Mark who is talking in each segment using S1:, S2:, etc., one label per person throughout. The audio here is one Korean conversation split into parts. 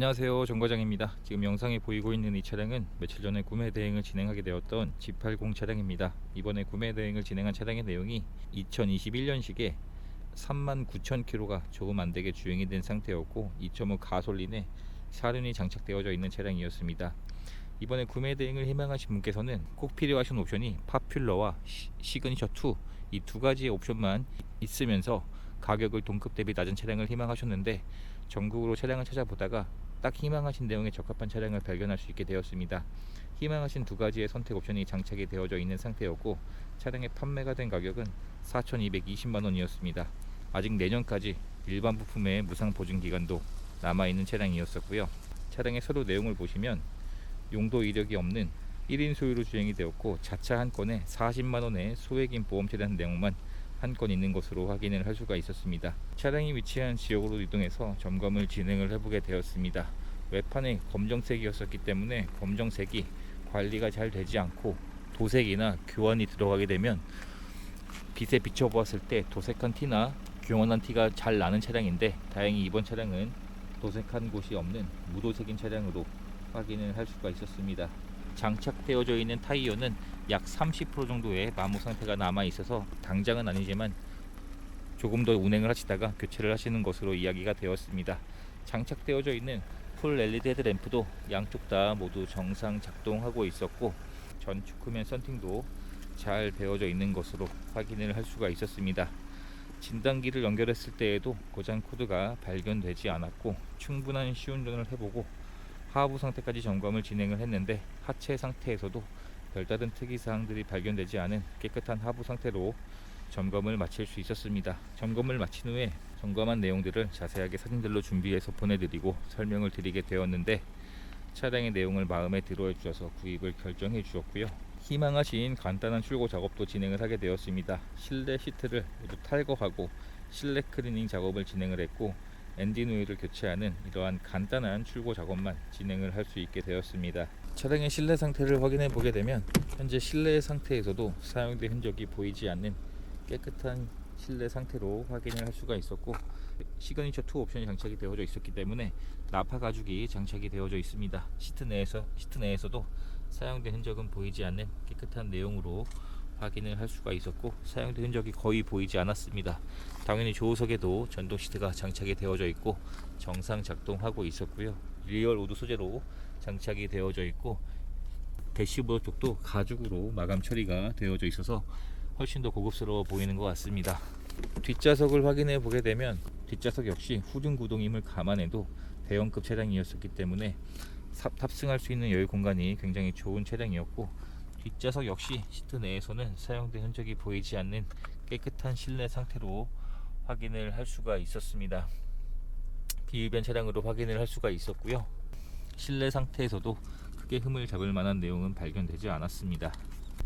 S1: 안녕하세요. 정과장입니다. 지금 영상에 보이고 있는 이 차량은 며칠 전에 구매 대행을 진행하게 되었던 G80 차량입니다. 이번에 구매 대행을 진행한 차량의 내용이 2021년식에 39,000km가 조금 안되게 주행이 된 상태였고 2.5 가솔린에 사륜이 장착되어져 있는 차량이었습니다. 이번에 구매 대행을 희망하신 분께서는 꼭 필요하신 옵션이 파퓰러와 시- 시그니처 2 이 두 가지의 옵션만 있으면서 가격을 동급 대비 낮은 차량을 희망하셨는데 전국으로 차량을 찾아보다가 딱 희망하신 내용에 적합한 차량을 발견할 수 있게 되었습니다. 희망하신 두 가지의 선택 옵션이 장착이 되어져 있는 상태였고 차량의 판매가 된 가격은 4,220만 원이었습니다. 아직 내년까지 일반 부품의 무상 보증 기간도 남아 있는 차량이었었고요. 차량의 서류 내용을 보시면 용도 이력이 없는 1인 소유로 주행이 되었고 자차 한 건에 40만 원의 소액인 보험에 대한 내용만 한 건 있는 것으로 확인을 할 수가 있었습니다. 차량이 위치한 지역으로 이동해서 점검을 진행을 해보게 되었습니다. 외판이 검정색이었었기 때문에 검정색이 관리가 잘 되지 않고 도색이나 교환이 들어가게 되면 빛에 비춰보았을 때 도색한 티나 교환한 티가 잘 나는 차량인데 다행히 이번 차량은 도색한 곳이 없는 무도색인 차량으로 확인을 할 수가 있었습니다. 장착되어져 있는 타이어는 약 30% 정도의 마모 상태가 남아 있어서 당장은 아니지만 조금 더 운행을 하시다가 교체를 하시는 것으로 이야기가 되었습니다. 장착되어져 있는 풀 LED 헤드램프도 양쪽 다 모두 정상 작동하고 있었고 전 축 후면 썬팅도 잘 되어져 있는 것으로 확인을 할 수가 있었습니다. 진단기를 연결했을 때에도 고장 코드가 발견되지 않았고 충분한 시운전을 해보고 하부 상태까지 점검을 진행을 했는데 하체 상태에서도 별다른 특이 사항들이 발견되지 않은 깨끗한 하부 상태로 점검을 마칠 수 있었습니다. 점검을 마친 후에 점검한 내용들을 자세하게 사진들로 준비해서 보내드리고 설명을 드리게 되었는데 차량의 내용을 마음에 들어해 주셔서 구입을 결정해 주었고요. 희망하신 간단한 출고 작업도 진행을 하게 되었습니다. 실내 시트를 모두 탈거하고 실내 클리닝 작업을 진행을 했고 엔진 오일을 교체하는 이러한 간단한 출고 작업만 진행을 할 수 있게 되었습니다. 차량의 실내 상태를 확인해 보게 되면 현재 실내 상태에서도 사용된 흔적이 보이지 않는 깨끗한 실내 상태로 확인을 할 수가 있었고 시그니처 2 옵션이 장착이 되어져 있었기 때문에 나파 가죽이 장착이 되어져 있습니다. 시트 내에서 시트 내에서도 사용된 흔적은 보이지 않는 깨끗한 내용으로 확인을 할 수가 있었고 사용된 흔적이 거의 보이지 않았습니다. 당연히 조우석에도 전동 시트가 장착이 되어져 있고 정상 작동하고 있었고요. 리얼 우드 소재로 장착이 되어져 있고 대시보드 쪽도 가죽으로 마감 처리가 되어져 있어서 훨씬 더 고급스러워 보이는 것 같습니다. 뒷좌석을 확인해 보게 되면 뒷좌석 역시 후륜 구동임을 감안해도 대형급 차량이었기 때문에 사- 탑승할 수 있는 여유 공간이 굉장히 좋은 차량이었고 뒷좌석 역시 시트 내에서는 사용된 흔적이 보이지 않는 깨끗한 실내 상태로 확인을 할 수가 있었습니다. 비흡연 차량으로 확인을 할 수가 있었고요. 실내 상태에서도 크게 흠을 잡을 만한 내용은 발견되지 않았습니다.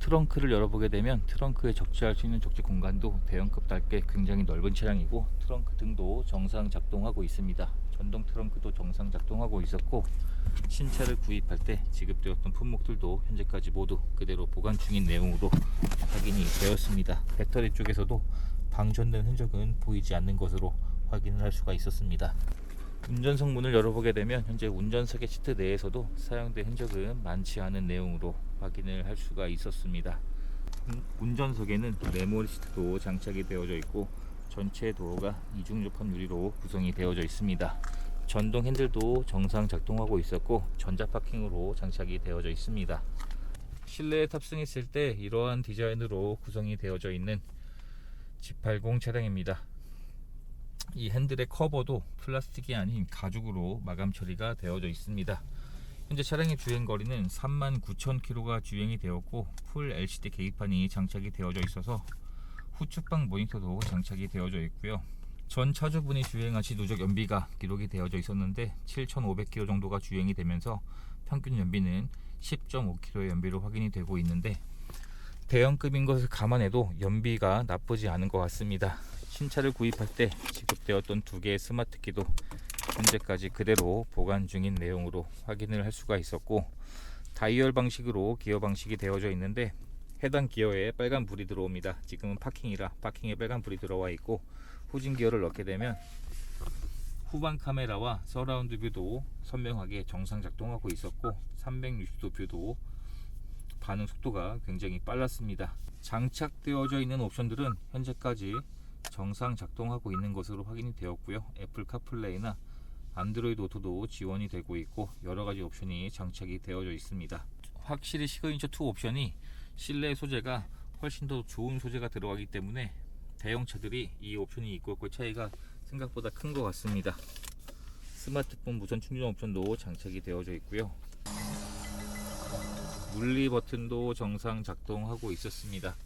S1: 트렁크를 열어보게 되면 트렁크에 적재할 수 있는 적재 공간도 대형급답게 굉장히 넓은 차량이고 트렁크 등도 정상 작동하고 있습니다. 전동 트렁크도 정상 작동하고 있었고 신차를 구입할 때 지급되었던 품목들도 현재까지 모두 그대로 보관 중인 내용으로 확인이 되었습니다. 배터리 쪽에서도 방전된 흔적은 보이지 않는 것으로 확인을 할 수가 있었습니다. 운전석 문을 열어보게 되면 현재 운전석의 시트 내에서도 사용된 흔적은 많지 않은 내용으로 확인을 할 수가 있었습니다. 운- 운전석에는 메모리 시트도 장착이 되어져 있고 전체 도어가 이중접합 유리로 구성이 되어져 있습니다. 전동 핸들도 정상 작동하고 있었고 전자 파킹으로 장착이 되어져 있습니다. 실내에 탑승했을 때 이러한 디자인으로 구성이 되어져 있는 G80 차량입니다. 이 핸들의 커버도 플라스틱이 아닌 가죽으로 마감 처리가 되어져 있습니다. 현재 차량의 주행 거리는 39,000km가 주행이 되었고 풀 LCD 계기판이 장착이 되어져 있어서 후측방 모니터도 장착이 되어져 있고요. 전 차주분이 주행하신 누적 연비가 기록이 되어져 있었는데 7,500km 정도가 주행이 되면서 평균 연비는 10.5km의 연비로 확인이 되고 있는데 대형급인 것을 감안해도 연비가 나쁘지 않은 것 같습니다. 신차를 구입할 때 지급되었던 두 개의 스마트 키도 현재까지 그대로 보관 중인 내용으로 확인을 할 수가 있었고 다이얼 방식으로 기어 방식이 되어져 있는데 해당 기어에 빨간 불이 들어옵니다. 지금은 파킹이라 파킹에 빨간 불이 들어와 있고 후진 기어를 넣게 되면 후방 카메라와 서라운드 뷰도 선명하게 정상 작동하고 있었고 360도 뷰도 반응 속도가 굉장히 빨랐습니다. 장착되어져 있는 옵션들은 현재까지 정상 작동하고 있는 것으로 확인이 되었고요. 애플 카플레이나 안드로이드 오토도 지원이 되고 있고 여러 가지 옵션이 장착이 되어져 있습니다. 확실히 시그니처 2 옵션이 실내 소재가 훨씬 더 좋은 소재가 들어가기 때문에 대형차들이 이 옵션이 있고 없고의 차이가 생각보다 큰 것 같습니다. 스마트폰 무선 충전 옵션도 장착이 되어져 있고요. 물리 버튼도 정상 작동하고 있었습니다.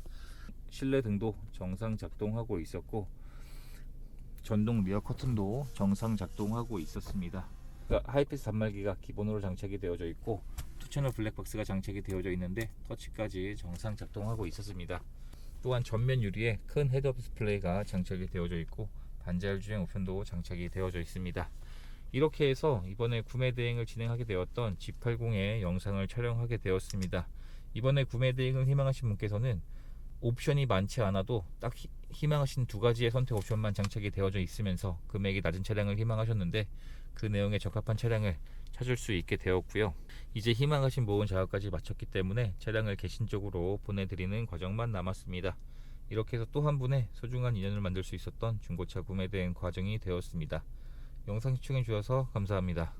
S1: 실내 등도 정상 작동하고 있었고 전동 리어 커튼도 정상 작동하고 있었습니다. 그러니까 하이패스 단말기가 기본으로 장착이 되어져 있고 투채널 블랙박스가 장착이 되어져 있는데 터치까지 정상 작동하고 있었습니다. 또한 전면 유리에 큰 헤드업 디스플레이가 장착이 되어져 있고 반자율 주행 옵션도 장착이 되어져 있습니다. 이렇게 해서 이번에 구매 대행을 진행하게 되었던 G80의 영상을 촬영하게 되었습니다. 이번에 구매 대행을 희망하신 분께서는 옵션이 많지 않아도 딱 희- 희망하신 두 가지의 선택 옵션만 장착이 되어져 있으면서 금액이 낮은 차량을 희망하셨는데 그 내용에 적합한 차량을 찾을 수 있게 되었고요. 이제 희망하신 보험 자격까지 마쳤기 때문에 차량을 개신적으로 보내드리는 과정만 남았습니다. 이렇게 해서 또 한 분의 소중한 인연을 만들 수 있었던 중고차 구매 대행 과정이 되었습니다. 영상 시청해 주셔서 감사합니다.